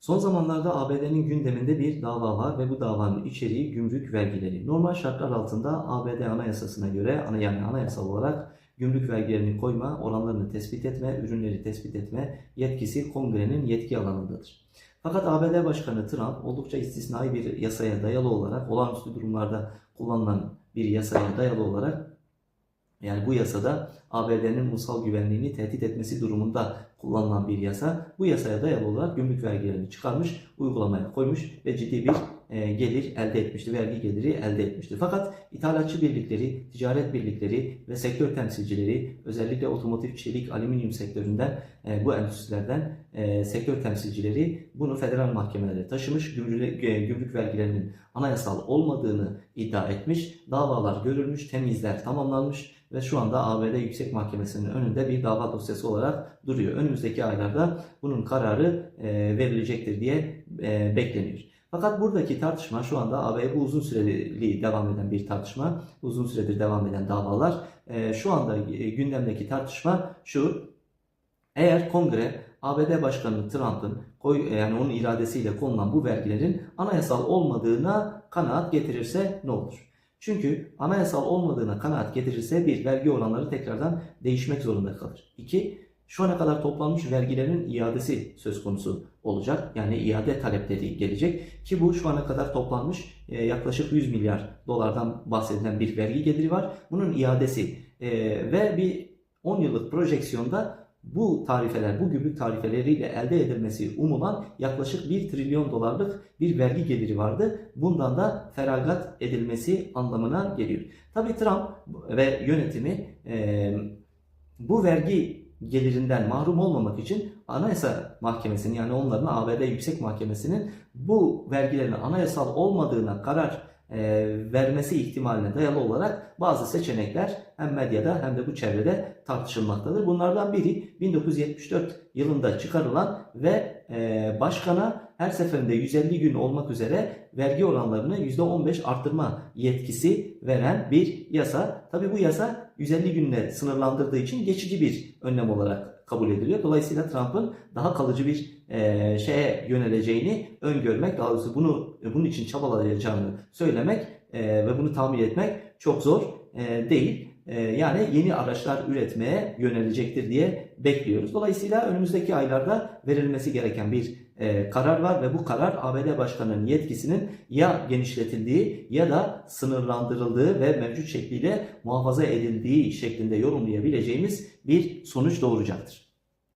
Son zamanlarda ABD'nin gündeminde bir dava var ve bu davanın içeriği gümrük vergileri. Normal şartlar altında ABD anayasasına göre yani anayasal olarak gümrük vergilerini koyma, oranlarını tespit etme, ürünleri tespit etme yetkisi kongrenin yetki alanındadır. Fakat ABD Başkanı Trump oldukça istisnai bir yasaya dayalı olarak olağanüstü durumlarda kullanılan bir yasaya dayalı olarak yani bu yasada ABD'nin ulusal güvenliğini tehdit etmesi durumunda kullanılan bir yasa. Bu yasaya dayalı olarak gümrük vergilerini çıkarmış, uygulamaya koymuş ve ciddi bir e, gelir elde etmişti, vergi geliri elde etmişti. Fakat ithalatçı birlikleri, ticaret birlikleri ve sektör temsilcileri özellikle otomotiv, çelik, alüminyum sektöründen e, bu endüstrilerden e, sektör temsilcileri bunu federal mahkemelere taşımış, gümrük, gümrük vergilerinin anayasal olmadığını iddia etmiş, davalar görülmüş, temizler tamamlanmış ve şu anda ABD Yüksek Mahkemesi'nin önünde bir dava dosyası olarak duruyor. Önümüzdeki aylarda bunun kararı e, verilecektir diye e, bekleniyor. Fakat buradaki tartışma şu anda AB bu uzun süreli devam eden bir tartışma, uzun süredir devam eden davalar. E, şu anda gündemdeki tartışma şu, eğer kongre ABD Başkanı Trump'ın yani onun iradesiyle konulan bu vergilerin anayasal olmadığına kanaat getirirse ne olur? Çünkü anayasal olmadığına kanaat getirirse bir vergi oranları tekrardan değişmek zorunda kalır. İki, şu ana kadar toplanmış vergilerin iadesi söz konusu olacak. Yani iade talepleri gelecek ki bu şu ana kadar toplanmış e, yaklaşık 100 milyar dolardan bahsedilen bir vergi geliri var. Bunun iadesi e, ve bir 10 yıllık projeksiyonda bu tarifeler, bu gümrük tarifeleriyle elde edilmesi umulan yaklaşık 1 trilyon dolarlık bir vergi geliri vardı. Bundan da feragat edilmesi anlamına geliyor. Tabii Trump ve yönetimi e, bu vergi gelirinden mahrum olmamak için Anayasa Mahkemesi'nin yani onların ABD Yüksek Mahkemesi'nin bu vergilerin anayasal olmadığına karar vermesi ihtimaline dayalı olarak bazı seçenekler hem medyada hem de bu çevrede tartışılmaktadır. Bunlardan biri 1974 yılında çıkarılan ve e, başkana her seferinde 150 gün olmak üzere vergi oranlarını %15 arttırma yetkisi veren bir yasa. Tabi bu yasa 150 günle sınırlandırdığı için geçici bir önlem olarak kabul ediliyor. Dolayısıyla Trump'ın daha kalıcı bir e, şeye yöneleceğini öngörmek, daha doğrusu bunu bunun için çabalayacağını söylemek e, ve bunu tahmin etmek çok zor e, değil. E, yani yeni araçlar üretmeye yönelecektir diye bekliyoruz. Dolayısıyla önümüzdeki aylarda verilmesi gereken bir e, karar var ve bu karar ABD Başkanı'nın yetkisinin ya genişletildiği ya da sınırlandırıldığı ve mevcut şekliyle muhafaza edildiği şeklinde yorumlayabileceğimiz bir sonuç doğuracaktır.